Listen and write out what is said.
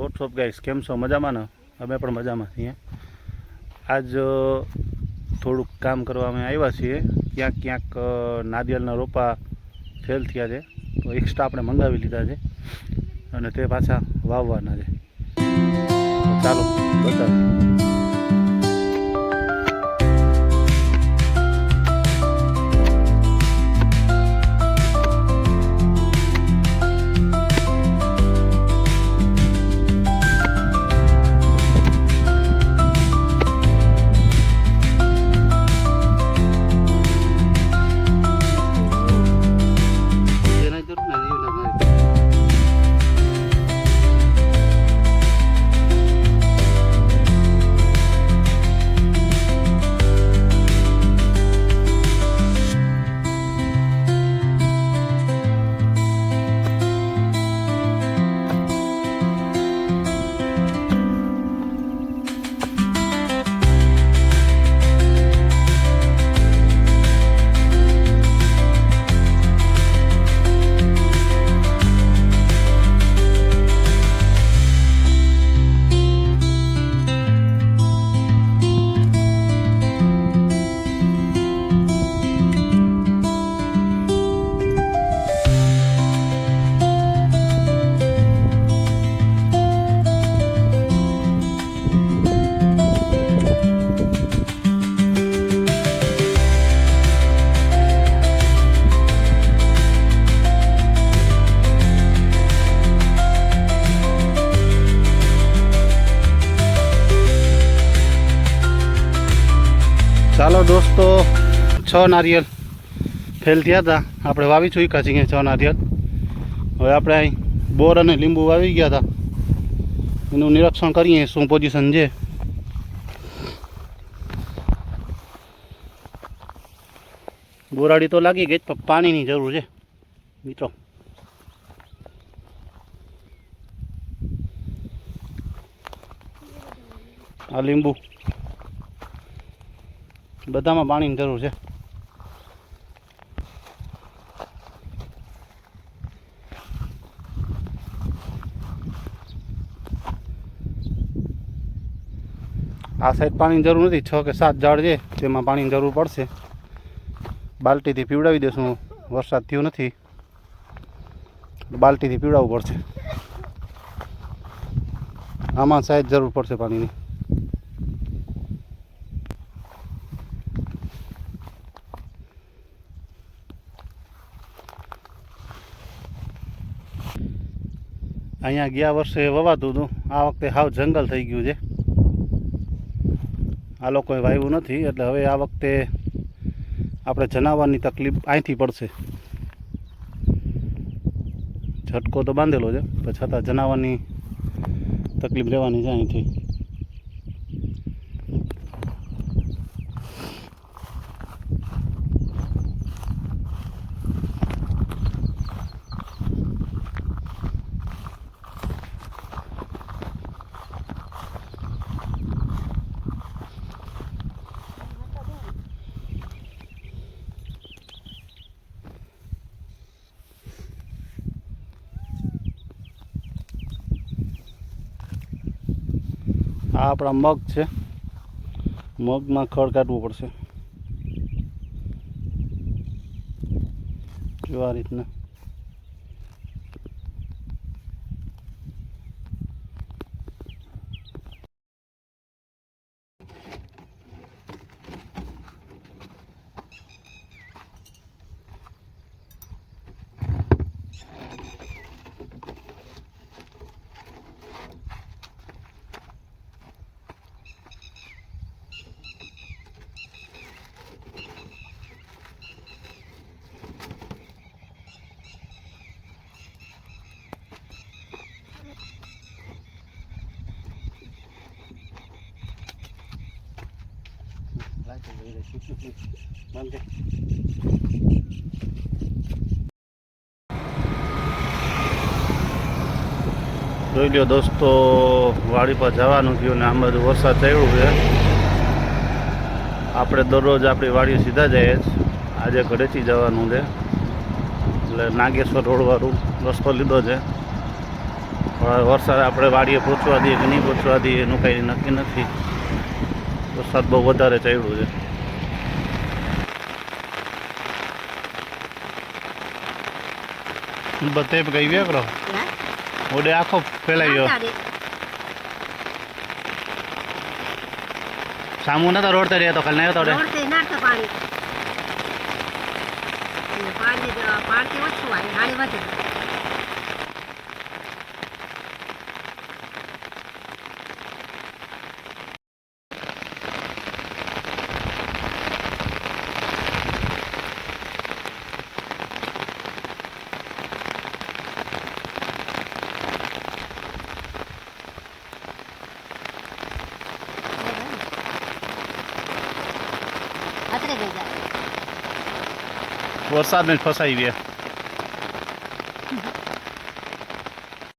WhatsApp guys કેમ છો? મજામાં ને? અમે પણ મજામાં છીએ. આજ થોડુંક કામ કરવા અમે આવ્યા છીએ. ક્યાંક ક્યાંક નારિયેળના રોપા ફેલ થયા છે. તો એક્સ્ટ્રા આપણે મંગાવી લીધા છે. અને તે પાછા વાવવાના છે. ચાલો, બતાવીએ. દોસ્તો, છ નારિયેળ ફેલ થયા હતા. આપણે વાવી ચૂક્યા છીએ છ નારિયેળ. હવે આપણે અહીં બોર અને લીંબુ વાવી ગયા હતા. એનું નિરીક્ષણ કરીએ શું પોઝિશન છે. બોરાડી તો લાગી ગઈ પણ પાણીની જરૂર છે, મિત્રો. આ લીંબુ બધામાં પાણીની જરૂર છે. આ સાઈડ પાણીની જરૂર નથી, છ કે સાત ઝાડ છે, તેમાં પાણીની જરૂર પડશે. બાલ્ટીથી પીવડાવી દેશું વરસાદ થયો નથી. બાલ્ટીથી પીવડાવવું પડશે. આમાં સાહેબ જરૂર પડશે પાણીની. અહીંયા ગયા વર્ષે વવાતું હતું. આ વખતે હાવ જંગલ થઈ ગયું છે. આ લોકોએ વાવ્યું નથી, એટલે હવે આ વખતે આપણે જનાવરની તકલીફ અહીંથી પડશે. ઝટકો તો બાંધેલો છે, પણ છતાં જનાવરની તકલીફ રહેવાની છે અહીંથી. આ આપણા મગ છે. મગમાં ખડ કાઢવું પડશે. જો આ રીતના? જોઈ લો દોસ્તો, વાડી પર જવાનું થયું ને આમ બધું વરસાદ થયું છે. આપણે દરરોજ આપણી વાડીએ સીધા જઈએ જ. આજે ઘરેથી જવાનું છે. એટલે નાગેશ્વર રોડવાળું રસ્તો લીધો છે. વરસાદ આપણે વાડીએ પહોંચવા દઈએ કે નહીં પહોંચવા દઈએ એનું કંઈ નક્કી નથી. વરસાદ બહુ વધારે ચડ્યું છે. બધે ગઈ ગયો કરો. હે? ઓડે આખો ફેલાઈ ગયો. સામુ નતા રોડ રહ્યા તો કાલે આવ્યો તો રોડથી નાખતો પાણી. પાણી પાણી ઓછું આવે વધે. અત્રે ગઈ જાય વરસાદ ને ફસાઈ ગયા.